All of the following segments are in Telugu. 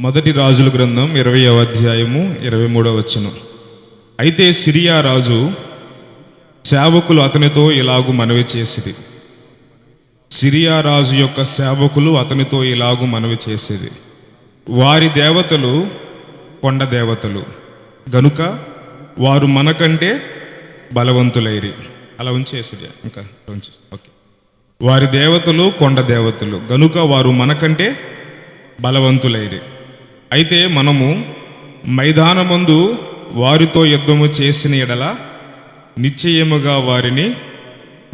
మొదటి రాజుల గ్రంథం ఇరవై అధ్యాయము ఇరవై మూడవ వచనం. అయితే సిరియా రాజు సేవకులు అతనితో ఇలాగు మనవి చేసేది. సిరియా రాజు యొక్క సేవకులు అతనితో ఇలాగు మనవి చేసేది. వారి దేవతలు కొండ దేవతలు. గనుక వారు మనకంటే బలవంతులైరి. అలా ఉంచేసిరియా ఇంకా. ఉంచే ఓకే. వారి దేవతలు కొండ దేవతలు. గనుక వారు మనకంటే బలవంతులైరి. అయితే మనము మైదానమందు వారితో యుద్ధము చేసిన ఎడల నిశ్చయముగా వారిని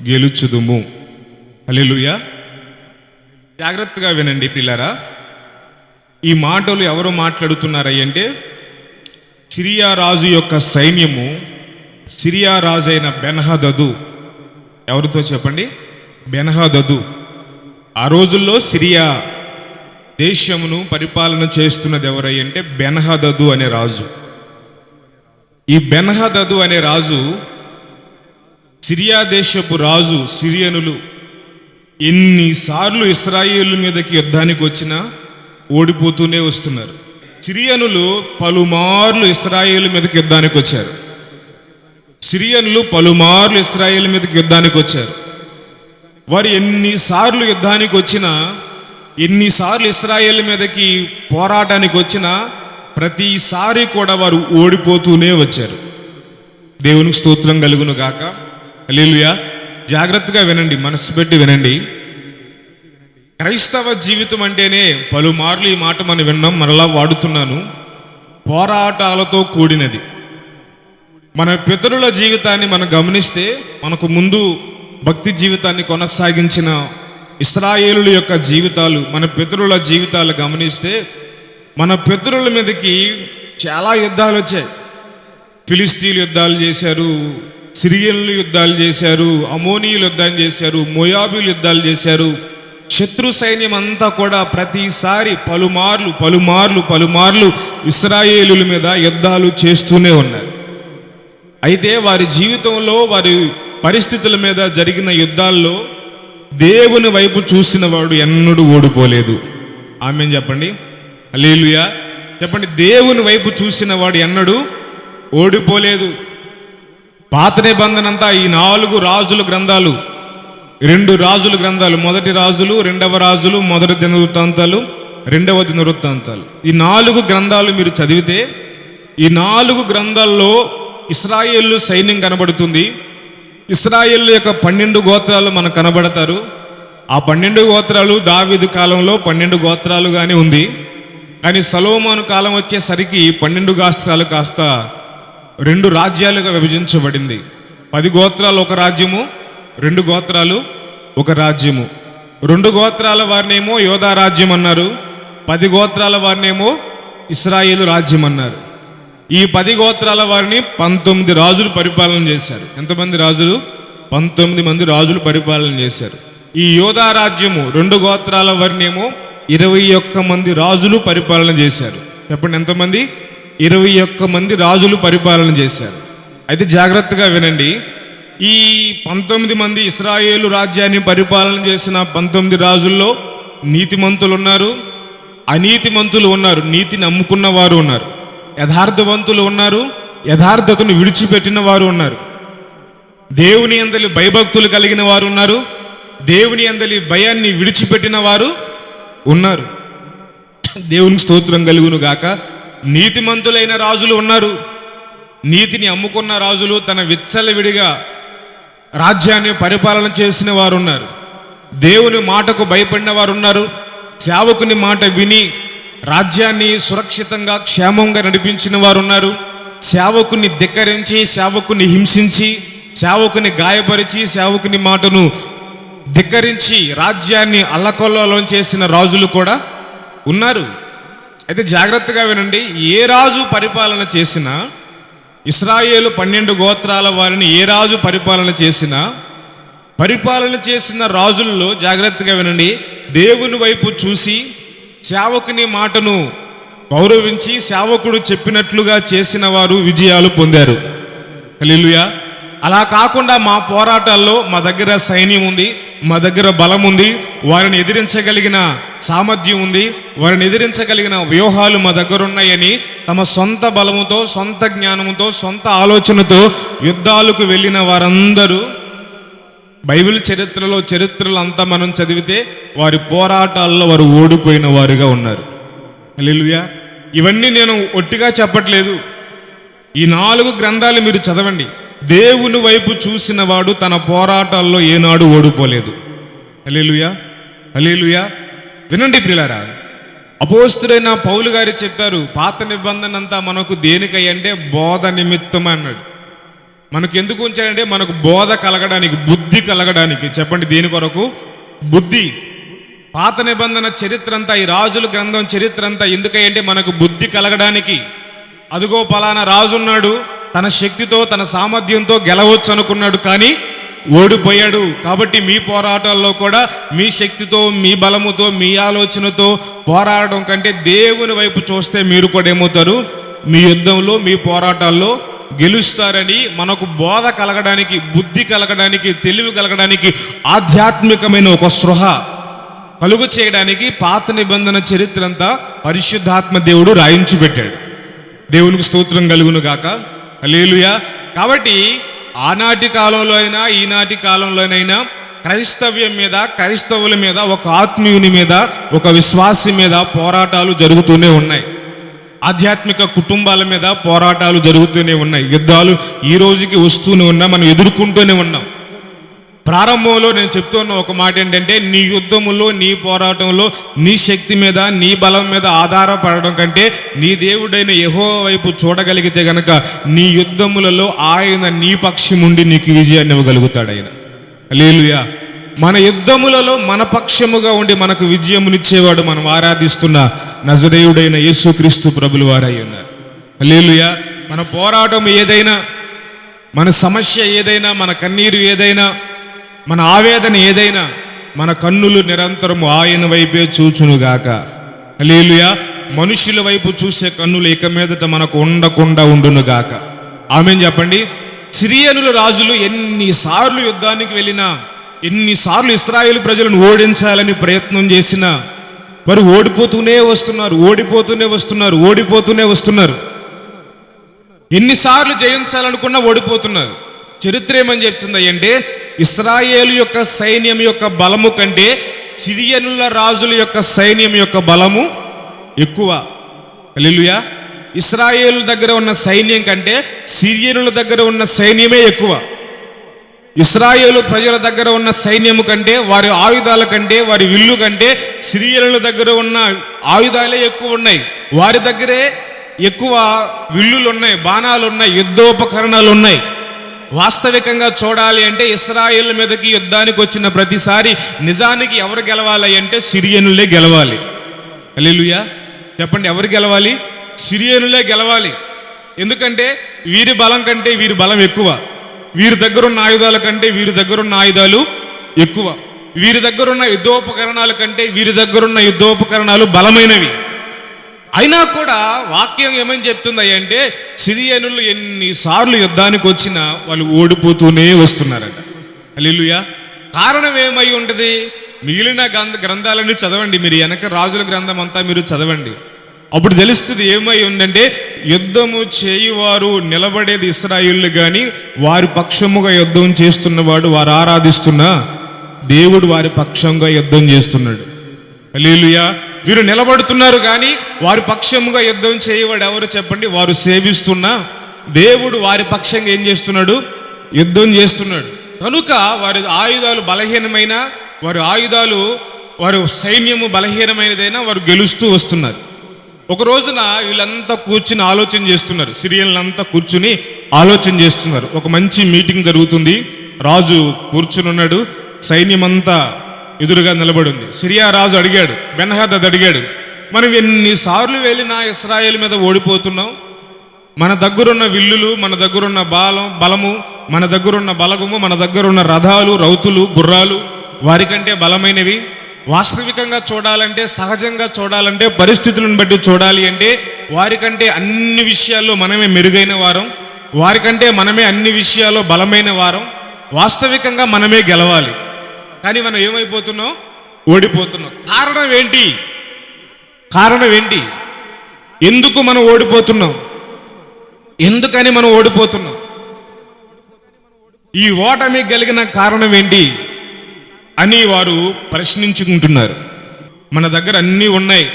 గెలుచుదుము. అలెలుయ జాగ్రత్తగా వినండి పిల్లరా. ఈ మాటలు ఎవరు మాట్లాడుతున్నారయ్యంటే సిరియా రాజు యొక్క సైన్యము సిరియా రాజు అయిన బెన్హదదు. ఎవరితో చెప్పండి? బెనహదదు. ఆ రోజుల్లో సిరియా దేశమును పరిపాలన చేస్తున్నది ఎవరై అంటే బెనహదదు అనే రాజు. ఈ బెనహదదు అనే రాజు సిరియా దేశపు రాజు సిరియనులు. ఎన్నిసార్లు ఇస్రాయేల్ మీదకి యుద్ధానికి వచ్చినా ఓడిపోతూనే వస్తున్నారు. సిరియనులు పలుమార్లు ఇస్రాయేల్ మీదకి యుద్ధానికి వచ్చారు. సిరియన్లు పలుమార్లు ఇస్రాయేల్ మీదకి యుద్ధానికి వచ్చారు. వారు ఎన్నిసార్లు యుద్ధానికి వచ్చినా ఎన్నిసార్లు ఇస్రాయేల్ మీదకి పోరాటానికి వచ్చినా ప్రతిసారి కూడా వారు ఓడిపోతూనే వచ్చారు. దేవునికి స్తోత్రం కలుగును గాక. హల్లెలూయా. జాగ్రత్తగా వినండి మనసు పెట్టి వినండి. క్రైస్తవ జీవితం అంటేనే పలుమార్లు ఈ మాట మనం విన్నాం మరలా వాడుతున్నాను. పోరాటాలతో కూడినది. మన పితరుల జీవితాన్ని మనం గమనిస్తే మనకు ముందు భక్తి జీవితాన్ని కొనసాగించిన ఇస్రాయేలుల యొక్క జీవితాలు మన పితరుల జీవితాలు గమనిస్తే మన పితరుల మీదకి చాలా యుద్ధాలు వచ్చాయి. ఫిలిస్తీన్లు యుద్ధాలు చేశారు సిరియన్లు యుద్ధాలు చేశారు అమోనీయులు యుద్ధం చేశారు మొయాబీలు యుద్ధాలు చేశారు. శత్రు సైన్యం అంతా కూడా ప్రతిసారి పలుమార్లు పలుమార్లు పలుమార్లు ఇస్రాయేలుల మీద యుద్ధాలు చేస్తూనే ఉన్నారు. అయితే వారి జీవితంలో వారి పరిస్థితుల మీద జరిగిన యుద్ధాల్లో దేవుని వైపు చూసిన వాడు ఎన్నడూ ఓడిపోలేదు. ఆమె చెప్పండి? అలీలుయా చెప్పండి దేవుని వైపు చూసిన వాడు ఎన్నడూ ఓడిపోలేదు. పాత నిబంధన అంతా ఈ నాలుగు రాజుల గ్రంథాలు రెండు రాజుల గ్రంథాలు మొదటి రాజులు రెండవ రాజులు మొదటి దినవృత్తాంతాలు రెండవ దినవృత్తాంతాలు. ఈ నాలుగు గ్రంథాలు మీరు చదివితే ఈ నాలుగు గ్రంథాల్లో ఇస్రాయేళ్ళు సైన్యం కనబడుతుంది. ఇస్రాయేల్ యొక్క పన్నెండు గోత్రాలు మనకు కనబడతారు. ఆ పన్నెండు గోత్రాలు దావిదు కాలంలో పన్నెండు గోత్రాలుగానే ఉంది. కానీ సలోమాను కాలం వచ్చేసరికి పన్నెండు గాస్త్రాలు కాస్త రెండు రాజ్యాలుగా విభజించబడింది. పది గోత్రాలు ఒక రాజ్యము రెండు గోత్రాలు ఒక రాజ్యము. రెండు గోత్రాల వారినేమో యోధా రాజ్యం అన్నారు. పది గోత్రాల వారినేమో ఇస్రాయేలు రాజ్యం అన్నారు. ఈ పది గోత్రాల వారిని పంతొమ్మిది రాజులు పరిపాలన చేశారు. ఎంతమంది రాజులు? పంతొమ్మిది మంది రాజులు పరిపాలన చేశారు. ఈ యోధా రాజ్యము రెండు గోత్రాల వారినేమో ఇరవై ఒక్క మంది రాజులు పరిపాలన చేశారు. చెప్పండి ఎంతమంది? ఇరవై ఒక్క మంది రాజులు పరిపాలన చేశారు. అయితే జాగ్రత్తగా వినండి. ఈ పంతొమ్మిది మంది ఇస్రాయేలు రాజ్యాన్ని పరిపాలన చేసిన పంతొమ్మిది రాజుల్లో నీతిమంతులు ఉన్నారు. అనీతిమంతులు ఉన్నారు. నీతిని అమ్ముకున్న వారు ఉన్నారు. యథార్థవంతులు ఉన్నారు యథార్థతను విడిచిపెట్టిన వారు ఉన్నారు. దేవుని అందలి భయభక్తులు కలిగిన వారు ఉన్నారు దేవుని అందలి భయాన్ని విడిచిపెట్టిన వారు ఉన్నారు. దేవుని స్తోత్రం కలుగును గాక. నీతిమంతులైన రాజులు ఉన్నారు. నీతిని అమ్ముకున్న రాజులు తన విచ్చలవిడిగా రాజ్యాన్ని పరిపాలన చేసిన వారు ఉన్నారు. దేవుని మాటకు భయపడిన వారు ఉన్నారు. సేవకుని మాట విని రాజ్యాన్ని సురక్షితంగా క్షేమంగా నడిపించిన వారు ఉన్నారు సేవకుని ధిక్కరించి సేవకుని హింసించి సేవకుని గాయపరిచి సేవకుని మాటను ధిక్కరించి రాజ్యాన్ని అల్లకొల్లోలం చేసిన రాజులు కూడా ఉన్నారు. అయితే జాగ్రత్తగా వినండి ఏ రాజు పరిపాలన చేసినా ఇస్రాయేలు పన్నెండు గోత్రాల వారిని ఏ రాజు పరిపాలన చేసినా పరిపాలన చేసిన రాజుల్లో జాగ్రత్తగా వినండి దేవుని వైపు చూసి సేవకుని మాటను గౌరవించి సేవకుడు చెప్పినట్లుగా చేసిన వారు విజయాలు పొందారు. హల్లెలూయా. అలా కాకుండా మా పోరాటాల్లో మా దగ్గర సైన్యం ఉంది మా దగ్గర బలం ఉంది వారిని ఎదిరించగలిగిన సామర్థ్యం ఉంది వారిని ఎదిరించగలిగిన వ్యూహాలు మా దగ్గర ఉన్నాయని తమ సొంత బలముతో సొంత జ్ఞానముతో సొంత ఆలోచనతో యుద్ధాలకు వెళ్ళిన వారందరూ బైబిల్ చరిత్రలో చరిత్రలు అంతా మనం చదివితే వారి పోరాటాల్లో వారు ఓడిపోయిన వారుగా ఉన్నారు. లిలుయా ఇవన్నీ నేను ఒట్టిగా చెప్పట్లేదు. ఈ నాలుగు గ్రంథాలు మీరు చదవండి. దేవుని వైపు చూసిన వాడు తన పోరాటాల్లో ఏనాడు ఓడిపోలేదు. హల్లెలూయా. హల్లెలూయా. వినండి ప్రిలారా అపోస్తుడైన పౌలు గారు చెప్పారు పాత నిబంధన అంతా మనకు దేనికై అంటే బోధ నిమిత్తం అన్నాడు మనకు ఎందుకు ఉంచాడంటే మనకు బోధ కలగడానికి బుద్ధి కలగడానికి. చెప్పండి దేని కొరకు. బుద్ధి. పాత నిబంధన చరిత్ర అంతా ఈ రాజుల గ్రంథం చరిత్ర అంతా ఎందుకంటే మనకు బుద్ధి కలగడానికి. అదిగో పలానా రాజున్నాడు తన శక్తితో తన సామర్థ్యంతో గెలవచ్చు అనుకున్నాడు కానీ ఓడిపోయాడు. కాబట్టి మీ పోరాటాల్లో కూడా మీ శక్తితో మీ బలముతో మీ ఆలోచనతో పోరాడడం కంటే దేవుని వైపు చూస్తే మీరు కూడా ఏమవుతారు? మీ యుద్ధంలో మీ పోరాటాల్లో గెలుస్తారని మనకు బోధ కలగడానికి బుద్ధి కలగడానికి తెలివి కలగడానికి ఆధ్యాత్మికమైన ఒక సృహ కలుగు చేయడానికి పాత నిబంధన చరిత్ర అంతా పరిశుద్ధాత్మ దేవుడు రాయించి పెట్టాడు. దేవునికి స్తోత్రం కలుగును గాక. లేలుయా కాబట్టి ఆనాటి కాలంలో అయినా ఈనాటి కాలంలోనైనా క్రైస్తవ్యం మీద క్రైస్తవుల మీద ఒక ఆత్మీయుని మీద ఒక విశ్వాసి మీద పోరాటాలు జరుగుతూనే ఉన్నాయి. ఆధ్యాత్మిక కుటుంబాల మీద పోరాటాలు జరుగుతూనే ఉన్నాయి. యుద్ధాలు ఈ రోజుకి వస్తూనే ఉన్నా మనం ఎదుర్కొంటూనే ఉన్నాం. ప్రారంభంలో నేను చెప్తున్న ఒక మాట ఏంటంటే నీ యుద్ధములో నీ పోరాటంలో నీ శక్తి మీద నీ బలం మీద ఆధారపడడం కంటే నీ దేవుడైన యహో వైపు చూడగలిగితే గనక నీ యుద్ధములలో ఆయన నీ పక్షముండి నీకు విజయాన్ని ఇవ్వగలుగుతాడు ఆయన. లేలుయా మన యుద్ధములలో మన పక్షముగా ఉండి మనకు విజయమునిచ్చేవాడు మనం ఆరాధిస్తున్న నజరేయుడైన యేసుక్రీస్తు ప్రభులు వారై ఉన్నారు. లేలుయా మన పోరాటం ఏదైనా మన సమస్య ఏదైనా మన కన్నీరు ఏదైనా మన ఆవేదన ఏదైనా మన కన్నులు నిరంతరము ఆయన వైపే చూచునుగాక. లేలుయా మనుషుల వైపు చూసే కన్నులు ఇక మీదట మనకు ఉండకుండా ఉండునుగాక. ఆమె చెప్పండి. సిరియనుల రాజులు ఎన్నిసార్లు యుద్ధానికి వెళ్ళినా ఎన్నిసార్లు ఇస్రాయేల్ ప్రజలను ఓడించాలని ప్రయత్నం చేసినా వారు ఓడిపోతూనే వస్తున్నారు ఓడిపోతూనే వస్తున్నారు ఓడిపోతూనే వస్తున్నారు. ఎన్నిసార్లు జయించాలనుకున్నా ఓడిపోతున్నారు. చరిత్ర ఏమని చెప్తుంది అంటే ఇస్రాయేలు యొక్క సైన్యం యొక్క బలము కంటే సిరియనుల రాజుల యొక్క సైన్యం యొక్క బలము ఎక్కువ. హల్లెలూయా. ఇస్రాయేలు దగ్గర ఉన్న సైన్యం కంటే సిరియనుల దగ్గర ఉన్న సైన్యమే ఎక్కువ. ఇస్రాయేలు ప్రజల దగ్గర ఉన్న సైన్యము కంటే వారి ఆయుధాల కంటే వారి విల్లు కంటే సిరియనుల దగ్గర ఉన్న ఆయుధాలే ఎక్కువ ఉన్నాయి. వారి దగ్గరే ఎక్కువ విల్లులు ఉన్నాయి బాణాలు ఉన్నాయి యుద్ధోపకరణాలు ఉన్నాయి వాస్తవికంగా చూడాలి అంటే ఇస్రాయేల్ మీదకి యుద్ధానికి వచ్చిన ప్రతిసారి నిజానికి ఎవరు గెలవాలి అంటే సిరియనులే గెలవాలి. అల్లెలుయా చెప్పండి ఎవరు గెలవాలి? సిరియనులే గెలవాలి. ఎందుకంటే వీరి బలం కంటే వీరి బలం ఎక్కువ. వీరి దగ్గర ఉన్న ఆయుధాల కంటే వీరి దగ్గర ఉన్న ఆయుధాలు ఎక్కువ. వీరి దగ్గర ఉన్న యుద్ధోపకరణాల కంటే వీరి దగ్గర ఉన్న యుద్ధోపకరణాలు బలమైనవి. అయినా కూడా వాక్యం ఏమని చెప్తుంది అంటే సిరియనులు ఎన్నిసార్లు యుద్ధానికి వచ్చినా వాళ్ళు ఓడిపోతూనే వస్తున్నారట. అల్లుయా కారణం ఏమై ఉంటుంది? మిగిలిన గ్రంథ గ్రంథాలన్నీ చదవండి మీరు. వెనక రాజుల గ్రంథం అంతా మీరు చదవండి. అప్పుడు తెలుస్తుంది ఏమై ఉందంటే యుద్ధము చేయువారు నిలబడేది ఇస్రాయిల్లు కానీ వారి పక్షముగా యుద్ధం చేస్తున్నవాడు వారు ఆరాధిస్తున్న దేవుడు వారి పక్షంగా యుద్ధం చేస్తున్నాడు. అలీలుయా వీరు నిలబడుతున్నారు కానీ వారి పక్షముగా యుద్ధం చేయవాడు ఎవరు చెప్పండి? వారు సేవిస్తున్న దేవుడు వారి పక్షంగా ఏం చేస్తున్నాడు? యుద్ధం చేస్తున్నాడు. కనుక వారి ఆయుధాలు బలహీనమైన వారి ఆయుధాలు వారు సైన్యము బలహీనమైనదైనా వారు గెలుస్తూ వస్తున్నారు. ఒక రోజున వీళ్ళంతా కూర్చుని ఆలోచన చేస్తున్నారు. సిరియన్లంతా కూర్చుని ఆలోచన చేస్తున్నారు. ఒక మంచి మీటింగ్ జరుగుతుంది. రాజు కూర్చుని ఉన్నాడు. సైన్యమంతా ఎదురుగా నిలబడి ఉంది సిరియా రాజు అడిగాడు బెన్హదద్ అడిగాడు మనం ఎన్నిసార్లు వెళ్ళినా ఇస్రాయేల్ మీద ఓడిపోతున్నాం? మన దగ్గరున్న విల్లులు మన దగ్గరున్న బాలం బలము మన దగ్గరున్న బలగము మన దగ్గరున్న రథాలు రౌతులు గుర్రాలు వారికంటే బలమైనవి. వాస్తవికంగా చూడాలంటే సహజంగా చూడాలంటే పరిస్థితులను బట్టి చూడాలి అంటే వారికంటే అన్ని విషయాల్లో మనమే మెరుగైన వారం వారికంటే మనమే అన్ని విషయాల్లో బలమైన వారం వాస్తవికంగా మనమే గెలవాలి. కానీ మనం ఏమైపోతున్నాం? ఓడిపోతున్నాం. కారణం ఏంటి? కారణం ఏంటి? ఎందుకు మనం ఓడిపోతున్నాం? ఎందుకని మనం ఓడిపోతున్నాం? ఈ ఓటమి కలిగిన కారణం ఏంటి? అని వారు ప్రశ్నించుకుంటున్నారు. మన దగ్గర అన్నీ ఉన్నాయి.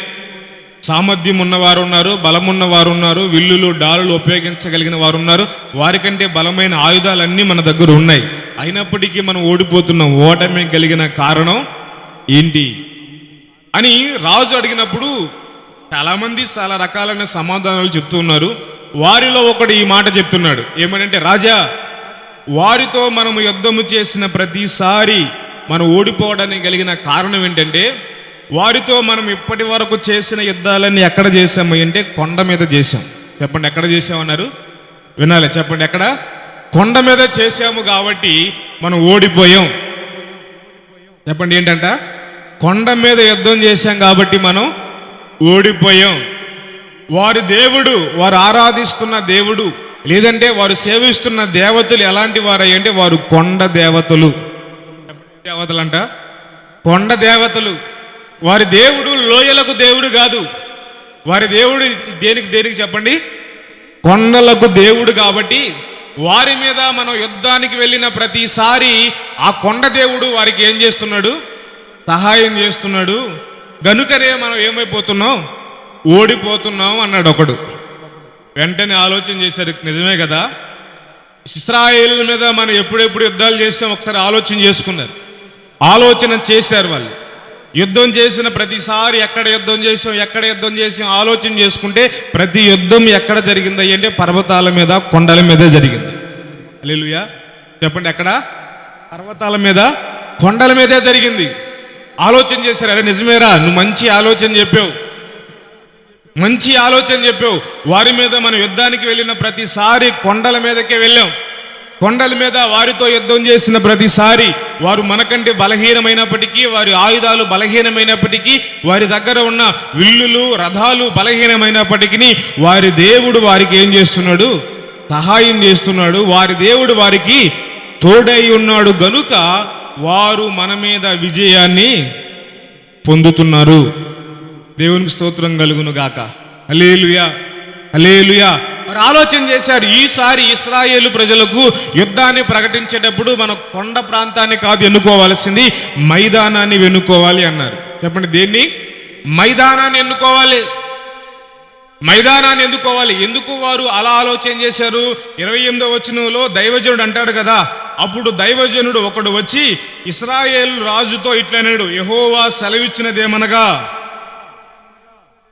సామర్థ్యం ఉన్నవారు ఉన్నారు బలం ఉన్నవారు ఉన్నారు విల్లులు డాలులు ఉపయోగించగలిగిన వారు ఉన్నారు వారికంటే బలమైన ఆయుధాలన్నీ మన దగ్గర ఉన్నాయి. అయినప్పటికీ మనం ఓడిపోతున్నాం ఓటమి కలిగిన కారణం ఏంటి? అని రాజు అడిగినప్పుడు చాలామంది చాలా రకాలైన సమాధానాలు చెప్తున్నారు వారిలో ఒకడు ఈ మాట చెప్తున్నాడు. ఏమనంటే రాజా వారితో మనము యుద్ధము చేసిన ప్రతిసారి మనం ఓడిపోవడానికి కలిగిన కారణం ఏంటంటే వారితో మనం ఇప్పటి వరకు చేసిన యుద్ధాలన్నీ ఎక్కడ చేసాము అంటే కొండ మీద చేసాం చెప్పండి ఎక్కడ చేసామన్నారు వినాలి చెప్పండి ఎక్కడ? కొండ మీద చేసాము కాబట్టి మనం ఓడిపోయాం. చెప్పండి ఏంటంట? కొండ మీద యుద్ధం చేశాం కాబట్టి మనం ఓడిపోయాం. వారి దేవుడు వారు ఆరాధిస్తున్న దేవుడు లేదంటే వారు సేవిస్తున్న దేవతలు ఎలాంటి వారు వారు కొండ దేవతలు. దేవతలు అంట కొండ దేవతలు. వారి దేవుడు లోయలకు దేవుడు కాదు. వారి దేవుడు దేనికి దేనికి చెప్పండి? కొండలకు దేవుడు కాబట్టి వారి మీద మనం యుద్ధానికి వెళ్ళిన ప్రతిసారి ఆ కొండ దేవుడు వారికి ఏం చేస్తున్నాడు? సహాయం చేస్తున్నాడు. గనుకనే మనం ఏమైపోతున్నాం? ఓడిపోతున్నాం అన్నాడు ఒకడు. వెంటనే ఆలోచన చేశారు. నిజమే కదా? ఇస్రాయేల్ మీద మనం ఎప్పుడెప్పుడు యుద్ధాలు చేస్తాం ఒకసారి ఆలోచన చేసుకున్నారు. ఆలోచన చేశారు వాళ్ళు. యుద్ధం చేసిన ప్రతిసారి ఎక్కడ యుద్ధం చేసాం ఎక్కడ యుద్ధం చేసాం ఆలోచన చేసుకుంటే ప్రతి యుద్ధం ఎక్కడ జరిగింది అంటే పర్వతాల మీద కొండల మీద జరిగింది. అల్లెలుయా చెప్పండి ఎక్కడ? పర్వతాల మీద కొండల మీదే జరిగింది. ఆలోచన చేశారు. అరే నిజమేరా నువ్వు మంచి ఆలోచన చెప్పావు. మంచి ఆలోచన చెప్పావు. వారి మీద మనం యుద్ధానికి వెళ్ళిన ప్రతిసారి కొండల మీదకే వెళ్ళాం. కొండల మీద వారితో యుద్ధం చేసిన ప్రతిసారి వారు మనకంటే బలహీనమైనప్పటికీ వారి ఆయుధాలు బలహీనమైనప్పటికీ వారి దగ్గర ఉన్న విల్లులు రథాలు బలహీనమైనప్పటికీ వారి దేవుడు వారికి ఏం చేస్తున్నాడు? సహాయం చేస్తున్నాడు. వారి దేవుడు వారికి తోడై ఉన్నాడు. గనుక వారు మన మీద విజయాన్ని పొందుతున్నారు. దేవునికి స్తోత్రం కలుగును గాక. అలేలుయా అలేలుయా మరి ఆలోచన చేశారు ఈసారి ఇస్రాయేలు ప్రజలకు యుద్ధాన్ని ప్రకటించేటప్పుడు మన కొండ ప్రాంతాన్ని కాదు ఎన్నుకోవాల్సింది మైదానాన్ని వెన్నుకోవాలి అన్నారు. చెప్పండి దేన్ని? మైదానాన్ని ఎన్నుకోవాలి. మైదానాన్ని ఎందుకోవాలి ఎందుకు వారు అలా ఆలోచన చేశారు? ఇరవై ఎనిమిదో వచనంలో దైవజనుడు అంటాడు కదా అప్పుడు దైవజనుడు ఒకడు వచ్చి ఇస్రాయేల్ రాజుతో ఇట్లనేడు యహోవా సెలవిచ్చినదేమనగా?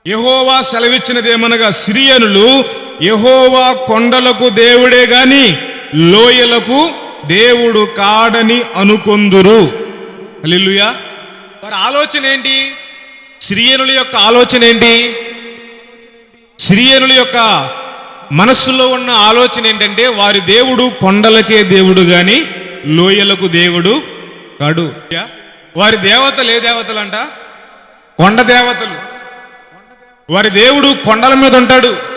యహోవా సెలవిచ్చినదేమనగా? సిరియనులు యహోవా కొండలకు దేవుడే గాని లోయలకు దేవుడు కాడని అనుకొందురు. హల్లెలూయా. వారి ఆలోచన ఏంటి? సిరియనుల యొక్క ఆలోచన ఏంటి? సిరియనుల యొక్క మనస్సులో ఉన్న ఆలోచన ఏంటంటే వారి దేవుడు కొండలకే దేవుడు గాని లోయలకు దేవుడు కాడు. వారి దేవతలు ఏ దేవతలు అంట కొండ దేవతలు. వారి దేవుడు కొండల మీద ఉంటాడు.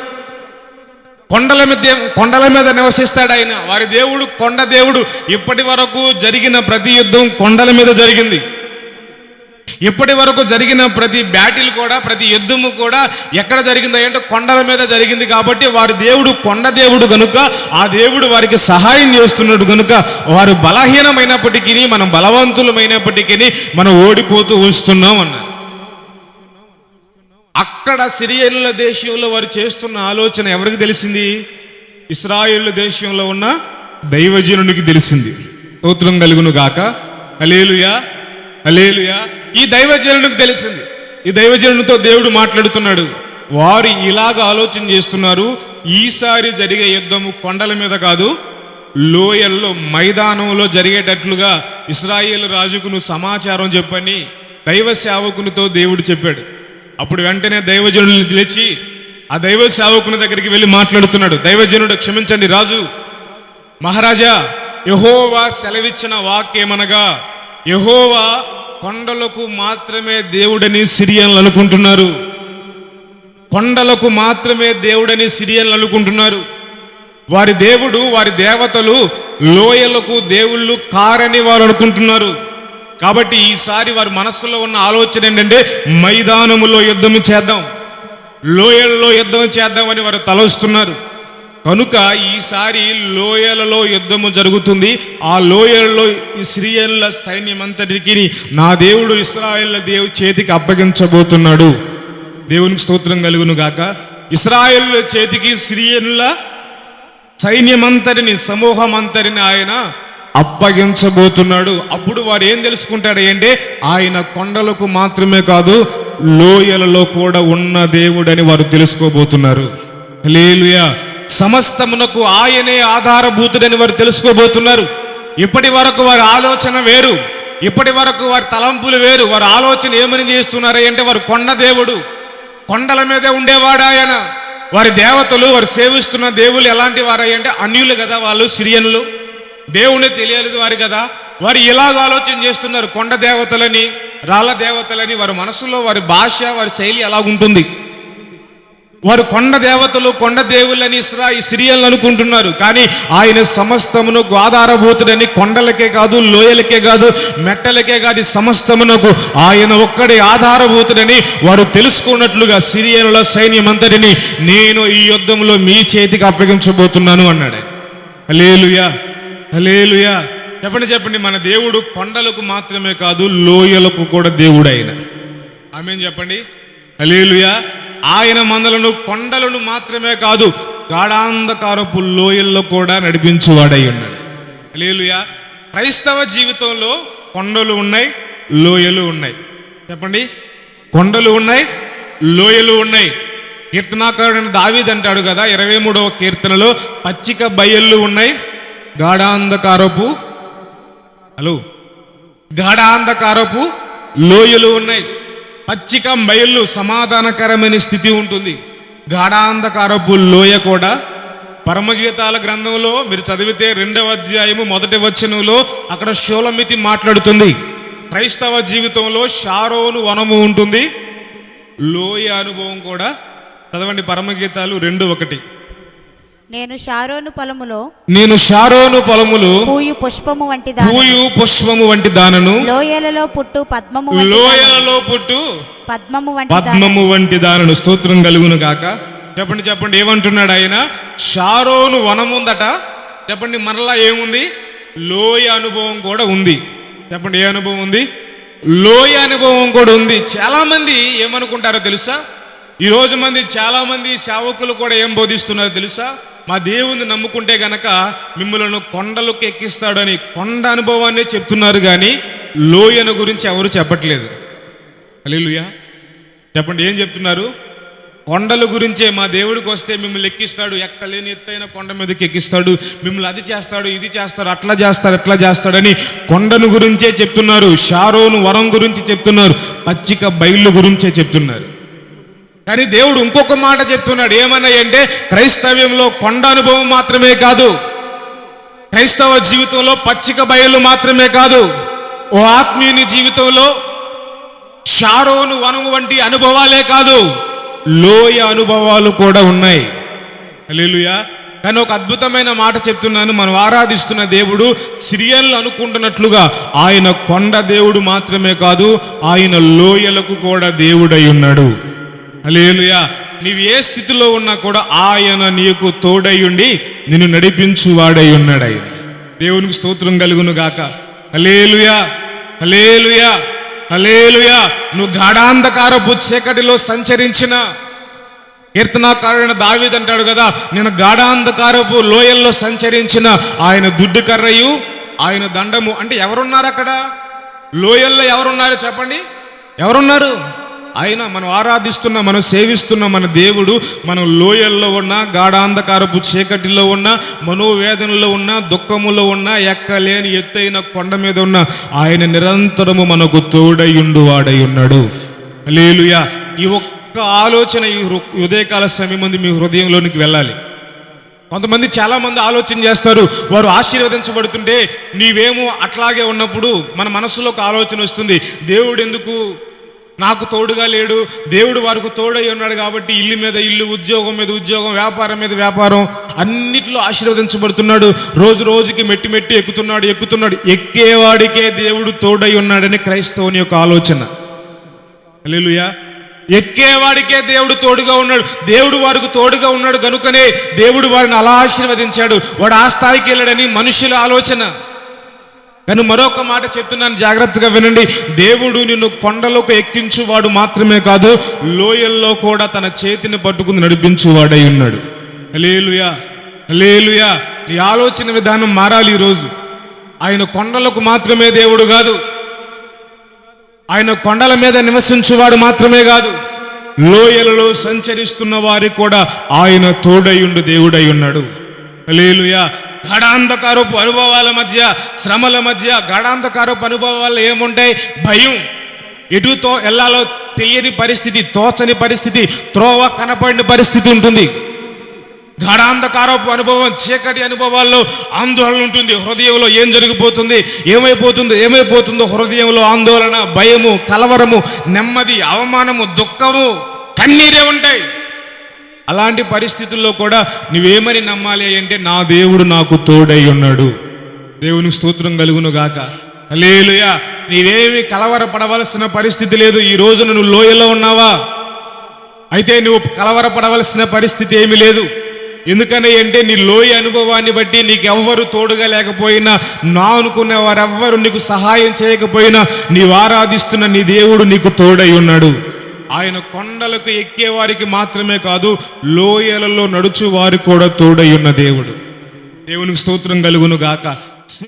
కొండల మీద కొండల మీద నివసిస్తాడు ఆయన. వారి దేవుడు కొండ దేవుడు. ఇప్పటి వరకు జరిగిన ప్రతి యుద్ధం కొండల మీద జరిగింది. ఇప్పటి వరకు జరిగిన ప్రతి బ్యాటిల్ కూడా ప్రతి యుద్ధము కూడా ఎక్కడ జరిగిందో అంటే కొండల మీద జరిగింది కాబట్టి వారి దేవుడు కొండ దేవుడు గనుక ఆ దేవుడు వారికి సహాయం చేస్తున్నాడు గనుక వారు బలహీనమైనప్పటికీ మనం బలవంతులమైనప్పటికీ మనం ఓడిపోతూ వస్తున్నాం అన్నారు. అక్కడ సిరియన్ల దేశంలో వారు చేస్తున్న ఆలోచన ఎవరికి తెలిసింది? ఇస్రాయేల్ దేశంలో ఉన్న దైవజనునికి తెలిసింది. స్తోత్రం కలుగును గాక. అలేలుయా అలేలుయా ఈ దైవజనునికి తెలిసింది. ఈ దైవజనునితో దేవుడు మాట్లాడుతున్నాడు. వారు ఇలాగ ఆలోచన చేస్తున్నారు. ఈసారి జరిగే యుద్ధము కొండల మీద కాదు లోయల్లో మైదానంలో జరిగేటట్లుగా ఇస్రాయేల్ రాజుకు సమాచారం చెప్పని దైవ సేవకునితో దేవుడు చెప్పాడు. అప్పుడు వెంటనే దైవజనుడు లేచి ఆ దైవ సేవకుని దగ్గరికి వెళ్ళి మాట్లాడుతున్నాడు. దైవజనుడు క్షమించండి రాజు. మహారాజా యహోవా సెలవిచ్చిన వాక్యమనగా యహోవా కొండలకు మాత్రమే దేవుడని సిరియన్లు అనుకుంటున్నారు. కొండలకు మాత్రమే దేవుడని సిరియన్లు అనుకుంటున్నారు. వారి దేవుడు వారి దేవతలు లోయలకు దేవుళ్ళు కారని వారు అనుకుంటున్నారు. కాబట్టి ఈసారి వారి మనస్సులో ఉన్న ఆలోచన ఏంటంటే మైదానములో యుద్ధం చేద్దాం లోయలలో యుద్ధం చేద్దామని వారు తలస్తున్నారు. కనుక ఈసారి లోయలలో యుద్ధము జరుగుతుంది. ఆ లోయలలో ఇస్రాయేళ్ళ సైన్యమంతటికి నా దేవుడు ఇస్రాయేళ్ళ దేవు చేతికి అప్పగించబోతున్నాడు. దేవునికి స్తోత్రం కలుగును గాక. ఇస్రాయేల్ చేతికి సిరియన్ల సైన్యమంతటిని సమూహమంతటిని ఆయన అప్పగించబోతున్నాడు. అప్పుడు వారు ఏం తెలుసుకుంటాడు అంటే ఆయన కొండలకు మాత్రమే కాదు లోయలలో కూడా ఉన్న దేవుడని వారు తెలుసుకోబోతున్నారు. లేలుయా సమస్తమునకు ఆయనే ఆధారభూతుడని వారు తెలుసుకోబోతున్నారు. ఇప్పటి వరకు వారి ఆలోచన వేరు. ఇప్పటి వరకు వారి తలంపులు వేరు. వారి ఆలోచన ఏమని చేస్తున్నారు అంటే వారు కొండ దేవుడు. కొండల మీదే ఉండేవాడు ఆయన. వారి దేవతలు వారు సేవిస్తున్న దేవుళ్ళు ఎలాంటి వారు అన్యులు కదా వాళ్ళు సిరియన్లు. దేవుని తెలియలేదు వారు కదా. వారు ఇలాగ ఆలోచన చేస్తున్నారు. కొండ దేవతలని రాళ్ళ దేవతలని వారి మనసులో వారి భాష వారి శైలి ఎలాగుంటుంది? వారు కొండ దేవతలు కొండ దేవుళ్ళని ఇస్రా ఈ అనుకుంటున్నారు. కానీ ఆయన సమస్తమునకు ఆధారభూతుడని కొండలకే కాదు లోయలకే కాదు మెట్టలకే కాదు సమస్తమునకు ఆయన ఒక్కడే ఆధారభూతుడని వారు తెలుసుకున్నట్లుగా సిరియన్ల సైన్యమంతటిని నేను ఈ యుద్ధంలో మీ చేతికి అప్పగించబోతున్నాను అన్నాడు లేలుయా హలేలుయా చెప్పండి చెప్పండి. మన దేవుడు కొండలకు మాత్రమే కాదు లోయలకు కూడా దేవుడు ఆయన ఆమె చెప్పండి. హలేలుయా ఆయన మందలను కొండలను మాత్రమే కాదు గాఢాంధకారపు లోయల్లో కూడా నడిపించువాడై ఉన్నాడు. హలేలుయా క్రైస్తవ జీవితంలో కొండలు ఉన్నాయి లోయలు ఉన్నాయి. చెప్పండి. కొండలు ఉన్నాయి లోయలు ఉన్నాయి. కీర్తనాకారుడైన దావీద్ అంటాడు కదా ఇరవై మూడవ కీర్తనలో పచ్చిక బయళ్ళు ఉన్నాయి గాఢాంధకారపు హలో గాఢాంధకారపు లోయలు ఉన్నాయి. పచ్చిక బయళ్ళు సమాధానకరమైన స్థితి ఉంటుంది. గాఢాంధకారపు లోయ కూడా పరమగీతాల గ్రంథంలో మీరు చదివితే రెండవ అధ్యాయము మొదటి వచనంలో అక్కడ షోలమితి మాట్లాడుతుంది. క్రైస్తవ జీవితంలో షారోను వనము ఉంటుంది. లోయ అనుభవం కూడా చదవండి పరమగీతాలు రెండు ఒకటి. నేను షారోను పొలములో నేను షారోను పొలములు పూయు పుష్పము వంటి పూయు పుష్పము వంటి దానను. లోయలలో పుట్టు పద్మము లోయలలో పుట్టు పద్మము వంటి పద్మము వంటి దానిని. స్తోత్రం కలుగును గాక. చెప్పండి చెప్పండి ఏమంటున్నాడు ఆయన? షారోను వనముందట చెప్పండి మనలా ఏముంది? లోయ అనుభవం కూడా ఉంది. చెప్పండి ఏ అనుభవం ఉంది? లోయ అనుభవం కూడా ఉంది. చాలా మంది ఏమనుకుంటారో తెలుసా? ఈ రోజు మంది చాలా మంది సేవకులు కూడా ఏం బోధిస్తున్నారో తెలుసా? మా దేవుని నమ్ముకుంటే గనక మిమ్మలను కొండలకు ఎక్కిస్తాడని కొండ అనుభవాన్ని చెప్తున్నారు కానీ లోయను గురించి ఎవరు చెప్పట్లేదు. అలీలుయా చెప్పండి ఏం చెప్తున్నారు? కొండల గురించే మా దేవుడికి వస్తే మిమ్మల్ని ఎక్కిస్తాడు ఎక్కలేని ఎత్తైన కొండ మీదకి ఎక్కిస్తాడు మిమ్మల్ని అది చేస్తాడు ఇది చేస్తాడు అట్లా చేస్తాడు ఎట్లా చేస్తాడని కొండను గురించే చెప్తున్నారు షారోను వరం గురించి చెప్తున్నారు పచ్చిక బయళ్ళు గురించే చెప్తున్నారు. కానీ దేవుడు ఇంకొక మాట చెప్తున్నాడు. ఏమన్నాయంటే క్రైస్తవ్యంలో కొండ అనుభవం మాత్రమే కాదు. క్రైస్తవ జీవితంలో పచ్చిక బయలు మాత్రమే కాదు. ఓ ఆత్మీయుని జీవితంలో షారోను వనము వంటి అనుభవాలే కాదు. లోయ అనుభవాలు కూడా ఉన్నాయి. హల్లెలూయా. కానీ ఒక అద్భుతమైన మాట చెప్తున్నాను. మనం ఆరాధిస్తున్న దేవుడు సిరియన్లు అనుకుంటున్నట్లుగా ఆయన కొండ దేవుడు మాత్రమే కాదు ఆయన లోయలకు కూడా దేవుడై ఉన్నాడు. అలేలుయా నీవు ఏ స్థితిలో ఉన్నా కూడా ఆయన నీకు తోడయ్యుండి నిన్ను నడిపించువాడై ఉన్నాడు. ఆయన దేవునికి స్తోత్రం కలుగును గాక. అలేలుయా అలేలుయా అలేలుయా నువ్వు గాఢాంధకారపు చీకటిలో సంచరించిన కీర్తనాకారుడైన దావీద్ అంటాడు కదా నేను గాఢాంధకారపు లోయల్లో సంచరించిన ఆయన దుడ్డు కర్రయు ఆయన దండము. అంటే ఎవరున్నారు అక్కడ? లోయల్లో ఎవరున్నారు చెప్పండి? ఎవరున్నారు? ఆయన మనం ఆరాధిస్తున్న మనం సేవిస్తున్న మన దేవుడు మనం లోయల్లో ఉన్న గాఢాంధకారపు చీకటిలో ఉన్న మనోవేదనలో ఉన్న దుఃఖములో ఉన్న ఎక్కలేని ఎత్తైన కొండ మీద ఉన్న ఆయన నిరంతరము మనకు తోడయుండు వాడై ఉన్నాడు. లేలుయా ఈ ఒక్క ఆలోచన ఈ హృ- ఉదయకాల సమయం ముందు మీ హృదయంలోనికి వెళ్ళాలి. కొంతమంది చాలామంది ఆలోచన చేస్తారు వారు ఆశీర్వదించబడుతుంటే నీవేమో అట్లాగే ఉన్నప్పుడు మన మనసులో ఒక ఆలోచన వస్తుంది దేవుడు ఎందుకు నాకు తోడుగా లేడు దేవుడు వారికి తోడై ఉన్నాడు కాబట్టి ఇల్లు మీద ఇల్లు ఉద్యోగం మీద ఉద్యోగం వ్యాపారం మీద వ్యాపారం అన్నిట్లో ఆశీర్వదించబడుతున్నాడు. రోజు రోజుకి మెట్టి మెట్టి ఎక్కుతున్నాడు ఎక్కుతున్నాడు. ఎక్కేవాడికే దేవుడు తోడై ఉన్నాడని క్రైస్తవుని యొక్క ఆలోచన. లేలుయా ఎక్కేవాడికే దేవుడు తోడుగా ఉన్నాడు. దేవుడు వారికి తోడుగా ఉన్నాడు కనుకనే దేవుడు వారిని అలా ఆశీర్వదించాడు. వాడు ఆ స్థాయికి వెళ్ళాడని మనుషుల ఆలోచన. కానీ మరొక మాట చెప్తున్నాను జాగ్రత్తగా వినండి. దేవుడు నిన్ను కొండలకు ఎక్కించువాడు మాత్రమే కాదు లోయల్లో కూడా తన చేతిని పట్టుకుని నడిపించువాడై ఉన్నాడు. లేలుయా లేలుయా నీ ఆలోచన విధానం మారాలి ఈరోజు. ఆయన కొండలకు మాత్రమే దేవుడు కాదు. ఆయన కొండల మీద నివసించువాడు మాత్రమే కాదు. లోయలలో సంచరిస్తున్న వారికి కూడా ఆయన తోడయుండు దేవుడై ఉన్నాడు. లేలుయా గాఢాంధకారపు అనుభవాల మధ్య శ్రమల మధ్య గాఢాంధకారపు అనుభవాలు ఏముంటాయి? భయం. ఎటుతో ఎల్లాలో తెలియని పరిస్థితి తోచని పరిస్థితి త్రోవ కనపడిన పరిస్థితి ఉంటుంది. గాఢాంధకారపు అనుభవం చీకటి అనుభవాల్లో ఆందోళన ఉంటుంది. హృదయంలో ఏం జరిగిపోతుంది? ఏమైపోతుందో ఏమైపోతుందో హృదయంలో ఆందోళన భయము కలవరము నెమ్మది అవమానము దుఃఖము కన్నీరే ఉంటాయి. అలాంటి పరిస్థితుల్లో కూడా నువ్వేమని నమ్మాలి అంటే నా దేవుడు నాకు తోడై ఉన్నాడు. దేవుని స్తోత్రం కలుగును గాక లేలుయా నీవేమి కలవరపడవలసిన పరిస్థితి లేదు. ఈ రోజు నువ్వు లోయలో ఉన్నావా? అయితే నువ్వు కలవరపడవలసిన పరిస్థితి ఏమీ లేదు. ఎందుకని అంటే నీ లోయ అనుభవాన్ని బట్టి నీకు ఎవ్వరు తోడుగా లేకపోయినా నా అనుకున్న వారెవ్వరు నీకు సహాయం చేయకపోయినా నీవు ఆరాధిస్తున్న నీ దేవుడు నీకు తోడై ఉన్నాడు. ఆయన కొండలకు ఎక్కేవారికి మాత్రమే కాదు లోయలలో నడుచు వారు కూడా తోడై ఉన్న దేవుడు. దేవునికి స్తోత్రం కలుగును గాక